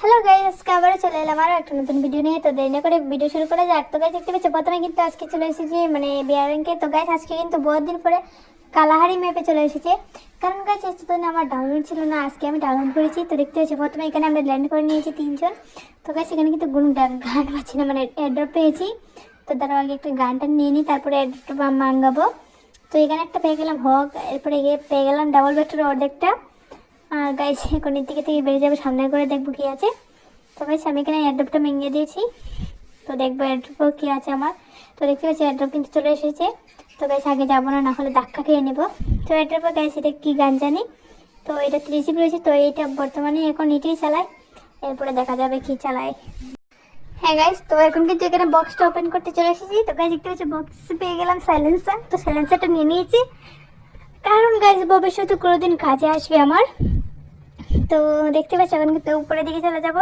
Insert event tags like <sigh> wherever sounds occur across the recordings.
Hello guys আজকে আবারও চলে এলাম আরও একটা নতুন ভিডিও নিয়ে। তো দেরি করে ভিডিও শুরু করা যাক। তো গাইস দেখতে পাচ্ছি, প্রথমে কিন্তু আজকে চলে এসেছি মানে বিয়ারিংকে তো গাইস আজকে কিন্তু বহুত দিন পরে কালাহারি ম্যাপে চলে এসেছে। কারণ গাইস এতদিন আমার ডাউনলোড ছিল না, আজকে আমি ডাউনলোড করেছি। তো দেখতে পাচ্ছি, প্রথমে এখানে আমরা ল্যান্ড করে নিয়েছি তিনজন। তো গাইস এখানে কিন্তু কোনো গান পাচ্ছি না মানে অ্যাড্রপ পেয়েছি। তো তার আগে একটা গানটা নিয়ে নিই তারপরে অ্যাড্রপ মাঙ্গাবো। তো এখানে একটা পেয়ে গেলাম হক এরপরে পেয়ে গেলাম ডাবল ভেক্টর অর্ধেকটা। আর গাইস এর <laughs> দিকে থেকে বেরিয়ে যাব, সামনে করে দেখব কি আছে। তো গাইস আমি এখানে অ্যাড্রপটা ভেঙে দিয়েছি। তো দেখব অ্যাড্রপ কি আছে আমার। তো দেখতে পাচ্ছি অ্যাড্রপ কিন্তু চলে এসেছে। তো গাইস আগে যাব না হলে ধাক্কা খেয়ে নেব। তো অ্যাড্রপে গাইস এটা কী গান জানি? তো এটা রিসিভ রয়েছে, তো এইটা বর্তমানে এখন এটাই চালায়। এরপরে দেখা যাবে কি চালায়। হ্যাঁ গাইস তো এখন কিন্তু এখানে বক্সটা ওপেন করতে চলে এসেছি। তো গাইস দেখতে পাচ্ছি বক্স পেয়ে গেলাম সাইলেন্সার তো সাইলেন্সারটা নিয়ে নিয়েছি। কারণ গাইস ভবিষ্যতে কোনোদিন কাজে আসবে আমার। তো দেখতে পাচ্ছি, এখন কিন্তু উপরের দিকে চলে যাব।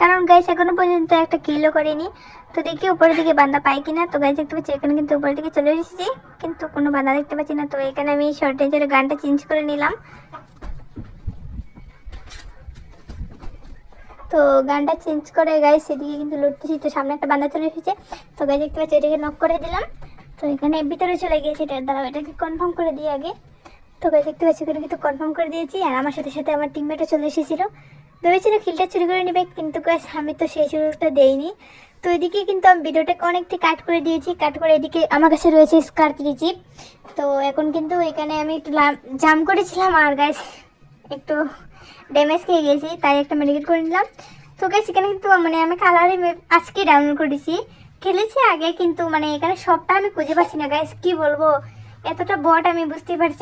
কারণ গাইস এখনও পর্যন্ত একটা কিলো করিনি। তো দেখি উপরের দিকে বান্দা পাই কিনা। তো গাইস দেখতে পাচ্ছি, এখানে কিন্তু উপরের দিকে চলে এসেছি। কিন্তু কোনো বান্দা দেখতে পাচ্ছি না। তো এখানে আমি শর্টেজের গানটা চেঞ্জ করে নিলাম। তো গানটা চেঞ্জ করে গাইস সেদিকে কিন্তু লুটতেছি। তো সামনে একটা বান্দা চলে এসেছে। তো গাইস দেখতে পাচ্ছি, এটাকে নক করে দিলাম। তো এখানে ভিতরে চলে গিয়েছে, এটার দ্বারা। এটাকে কনফার্ম করে দিই আগে। তো গাইস দেখতে পাচ্ছি এখানে কিন্তু কনফার্ম করে দিয়েছি, আর আমার সাথে সাথে আমার টিমমেটও চলে এসেছিল। ভেবেছিল কিলটা চুরি করে নেবে, কিন্তু গাইস আমি তো সেই সুযোগটা দেইনি। তো এদিকে কিন্তু আমি ভিডিওটাকে অনেকটি কাট করে দিয়েছি কাট করে এদিকে আমার কাছে রয়েছে স্কার চিপ তো এখন কিন্তু এখানে আমি একটু জাম করেছিলাম, আর গাইস একটু ড্যামেজ খেয়ে গেছি, তাই একটা মেডিকেট করে নিলাম। তো গাইস এখানে কিন্তু মানে আমি কালারে আজকে ডাউনলোড করেছি। খেলেছি আগে, কিন্তু মানে এখানে সবটা আমি খুঁজে পাচ্ছি না গাইস কি বলব? এতটা বট আমি বুঝতে পারছ?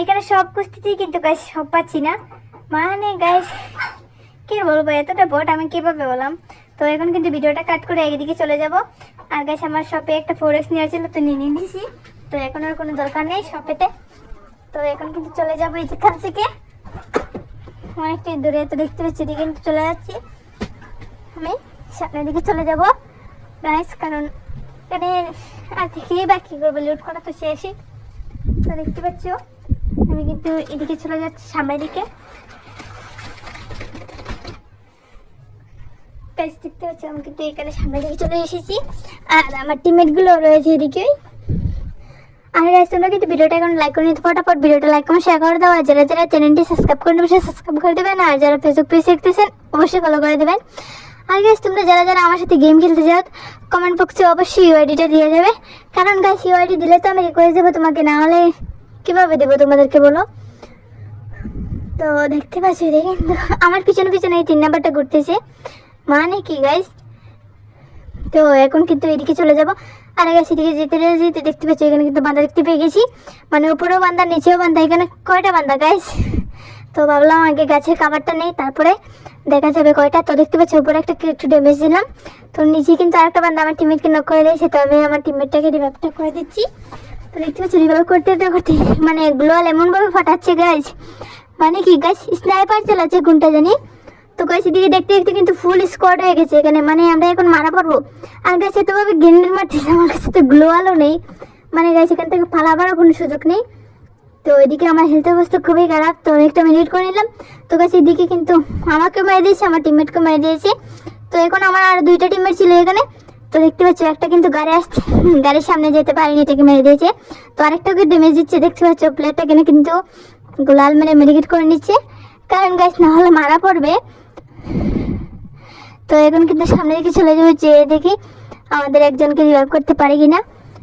এখানে সব খুঁজতেছি কিন্তু গাইস সব পাচ্ছি না। মানে গাইস কি বলব, এতটা বট আমি কীভাবে বললাম তো এখন কিন্তু ভিডিওটা কাট করে একদিকে চলে যাব। আর গাইস আমার শপে একটা ফোরেক্স নেওয়ার ছিল, তো নিয়ে নিয়েছি। তো এখন আর কোনো দরকার নেই শপেতে তো এখন কিন্তু চলে যাব এখান থেকে। অনেকটাই দূরে, তো দেখতে পাচ্ছি, এদিকে কিন্তু চলে যাচ্ছি। আমি সামনের দিকে চলে যাব। গাইস কারণ এখানে আর থেকে বা কী করব লুট করা তো শেষই। তো দেখতে পাচ্ছ? আমি কিন্তু এদিকে চলে যাচ্ছি, সামনের দিকে। গাইস দেখতে পাচ্ছ আমি কিন্তু এখানে সামনের দিকে চলে এসেছি। আর আমার টিমমেটগুলো রয়েছে এদিকে। আর গাইস তোমরা কিন্তু ভিডিওটা এখন লাইক করে নিতে ফটাফট ভিডিওটা লাইক করে শেয়ার করে দাও। আর যারা যারা চ্যানেলটি সাবস্ক্রাইব করে নেবে সাবস্ক্রাইব করে দেবেন। আর যারা ফেসবুক পেজ দেখতেছেন, অবশ্যই ফলো করে দেবেন। আর গাইস তোমরা যারা যারা আমার সাথে গেম খেলতে চাও কমেন্ট বক্সে অবশ্যই ইউআইডিটা দিয়ে যাবে কারণ গাইস ইউআইডি দিলে তো আমি রিকোয়েস্ট দেবো তোমাকে, না হলে কীভাবে দেবো তোমাদেরকে বলো? তো দেখতে পাচ্ছি রে কিন্তু আমার পিছনে পিছনে এই তিন নাম্বারটা ঘুরতেছে। মানে কি গাইস তো এখন কিন্তু এদিকে চলে যাব। আর আগে সেদিকে যেতে যেতে দেখতে পাচ্ছি, এখানে কিন্তু বান্ধা দেখতে পেয়ে গেছি। মানে উপরেও বান্ধা নিচেও বান্ধা এখানে কয়টা বান্ধা গাইস তো ভাবলাম আগে গাছের খাবারটা নেই, তারপরে দেখা যাবে কয়টা। তো দেখতে পাচ্ছি, উপরে একটা একটু ড্যামেজ দিলাম। তো নিচে কিন্তু আরেকটা বান্ধা আমার টিমমেটকে নক করে দিয়েছে, তো আমি আমার টিমমেটটাকে রিভাইভটা করে দিচ্ছি। তো দেখতে পাচ্ছি রিভাইভ করতে করতে মানে গ্লোয়াল এমনভাবে ফাটাচ্ছে গাছ মানে কি গাছ স্নাইপার চালাচ্ছে কোনটা জানি? তো গাছ এদিকে দেখতে দেখতে কিন্তু ফুল স্কোয়াড হয়ে গেছে এখানে মানে আমরা এখন মারা পারব আর গাছ এতভাবে গ্রেনেড মারতেছে, আমার কাছে তো গ্লোয়ালও নেই। মানে গাছ এখান থেকে পালাবারও কোনো সুযোগ নেই। তো এদিকে আমার হেলথ অবস্থা খুবই খারাপ, তো একটা মিনিট করে নিলাম। তো গাছ এদিকে কিন্তু আমাকে মেরে দিয়েছে, আমার টিমমেটকে মেরে দিয়েছে। তো এখন আমার আর দুইটা টিমমেট ছিল এখানে। তো দেখতে পাচ্ছ, একটা কিন্তু গাড়ি আসছে। গাড়ির সামনে যেতে পারিনি, এটাকে মেরে দিয়েছে। তো আরেকটাকে ড্যামেজ দিচ্ছে, দেখতে পাচ্ছ প্লেটটা এখানে কিন্তু গোলাল মেরে মেডিকেট করে নিচ্ছে। কারণ গাছ না হলে মারা পড়বে। তো এখন কিন্তু সামনে দিকে চলে যাব, যে দেখি আমাদের একজনকে রিভাইভ করতে পারি কিনা।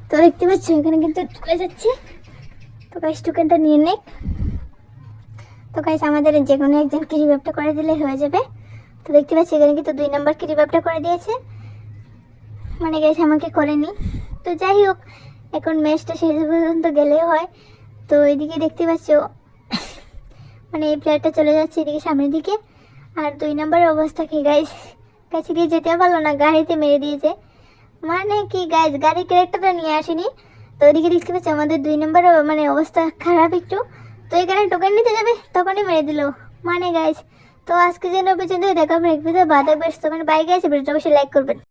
তো দেখতে পাচ্ছ, এখানে কিন্তু চলে যাচ্ছে। তো গাইস টোকেনটা নিয়ে নে তো গাইস আমাদের যে কোনো একজনকে রিভাইভটা করে দিলে হয়ে যাবে। তো দেখতে পাচ্ছি, এখানে কিন্তু দুই নম্বরকে রিভাইভটা করে দিয়েছে। মানে গাইস আমাকে করেনি তো যাই হোক, এখন ম্যাচটা শেষ পর্যন্ত গেলে হয়। তো এদিকে দেখতে পাচ্ছ মানে এই প্লেয়ারটা চলে যাচ্ছে এদিকে সামনের দিকে। আর দুই নম্বরের অবস্থা কি গাইস কাছে দিয়ে যেতে পারল না, গাড়িতে মেরে দিয়েছে। মানে কি গাইস গাড়ি ক্যারেক্টারটা নিয়ে আসেনি। তো ওইদিকে দেখতে পাচ্ছি, আমাদের দুই নম্বরের মানে অবস্থা খারাপ একটু। তো এখানে টোকেন নিতে যাবে, তখনই মেরে দিল। মানে গাইস তো আজকে যেন পর্যন্ত দেখা হবে বাধা বেশ তো মানে বাইকে আছে ভিডিওটা অবশ্যই লাইক করবেন।